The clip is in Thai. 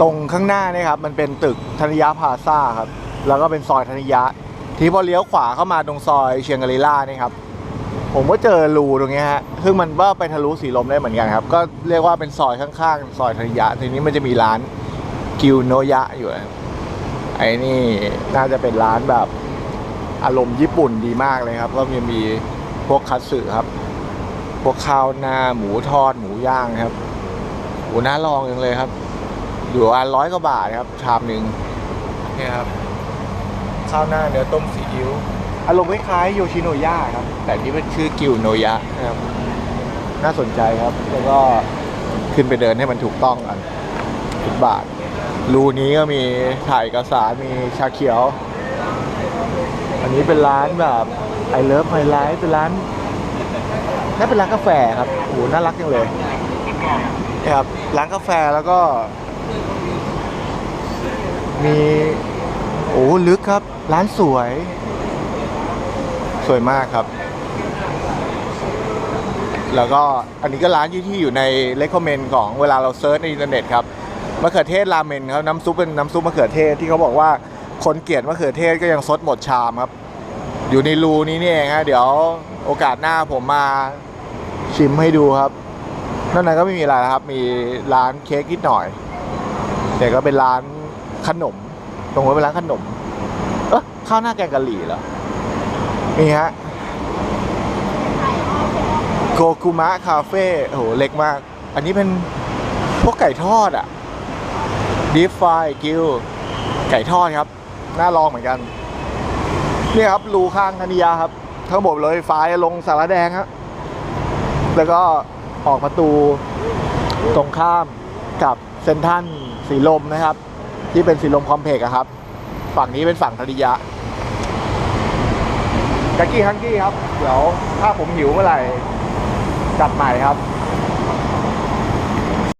ตรงข้างหน้าเนี่ยครับมันเป็นตึกธนิยะพาซ่าครับ แล้วก็เป็นซอยธนิยะ ทีพอเลี้ยวขวาเข้ามาตรงซอยเชียงกรีล่านี่ครับ ผมก็เจอรูตรงนี้ฮะซึ่งมันว่าไปทะลุสีลมได้เหมือนกันครับ ก็เรียกว่าเป็นซอยข้างๆ ซอยธนิยะ ทีนี้มันจะมีร้านกิวโนยะอยู่ไอ้นี่น่าจะเป็นร้านแบบอารมณ์ญี่ปุ่นดีมากเลยครับ ก็มีมีพวกคัตสึครับ พวกข้าวหน้าหมูทอดหมูย่างครับโอ้น่าลองจังเลยครับ อยู่อันร้อยกว่าบาทครับ ชามหนึ่งเนี่ยครับข้าวหน้าเนื้อต้มซีอิ๊วอารมณ์คล้ายๆโยชิโนยะครับ แต่นี่เป็นชื่อกิวโนยะนะครับน่าสนใจครับ แล้วก็ขึ้นไปเดินให้มันถูกต้องกันสิบบาท รูนี้ก็มีถ่ายเอกสารมีชาเขียว อันนี้เป็นร้านแบบไอเลิฟไฮไลท์เป็นร้านน่าเป็นร้านกาแฟครับโอ้โหน่ารักจังเลยนี่ครับร้านกาแฟแล้วก็ มีโอ้ลึกครับ ร้านสวย สวยมากครับ แล้วก็อันนี้ก็ร้านที่ที่อยู่ในเลคคอมเมนต์ของเวลาเราเซิร์ชในอินเทอร์เน็ตครับมะเขือเทศราเมนครับน้ำซุปเป็นน้ำซุปมะเขือเทศที่เขาบอกว่าคนเกลียดมะเขือเทศก็ยังซดหมดชามครับ อยู่ในรูนี้นี่เองฮะเดี๋ยวโอกาสหน้าผมมาชิมให้ดูครับนอกนั้นก็ไม่มีอะไรครับ มีร้านเค้กนิดหน่อย แต่ก็เป็นร้าน ขนม ตรงนู้นเป็นร้านขนม เอ๊ะข้าวหน้าแกงกะหรี่เหรอ นี่ฮะ โกคุมะคาเฟ่โอ้โห เล็กมาก อันนี้เป็นพวกไก่ทอดอะดีฟไฟกิลไก่ทอดครับ น่าลองเหมือนกัน นี่ครับ รูข้างธนิยาครับ ทั้งหมดเลยไฟลงสารแดงครับแล้วก็ออกประตูตรงข้ามกับเซนทันสีลมนะครับ ที่เป็นสีลมคอมเพล็กซ์ครับ ฝั่งนี้เป็นฝั่งธนิยะกักกี้ฮังกี้ครับ เดี๋ยวถ้าผมหิวเมื่อไหร่จัดใหม่ครับ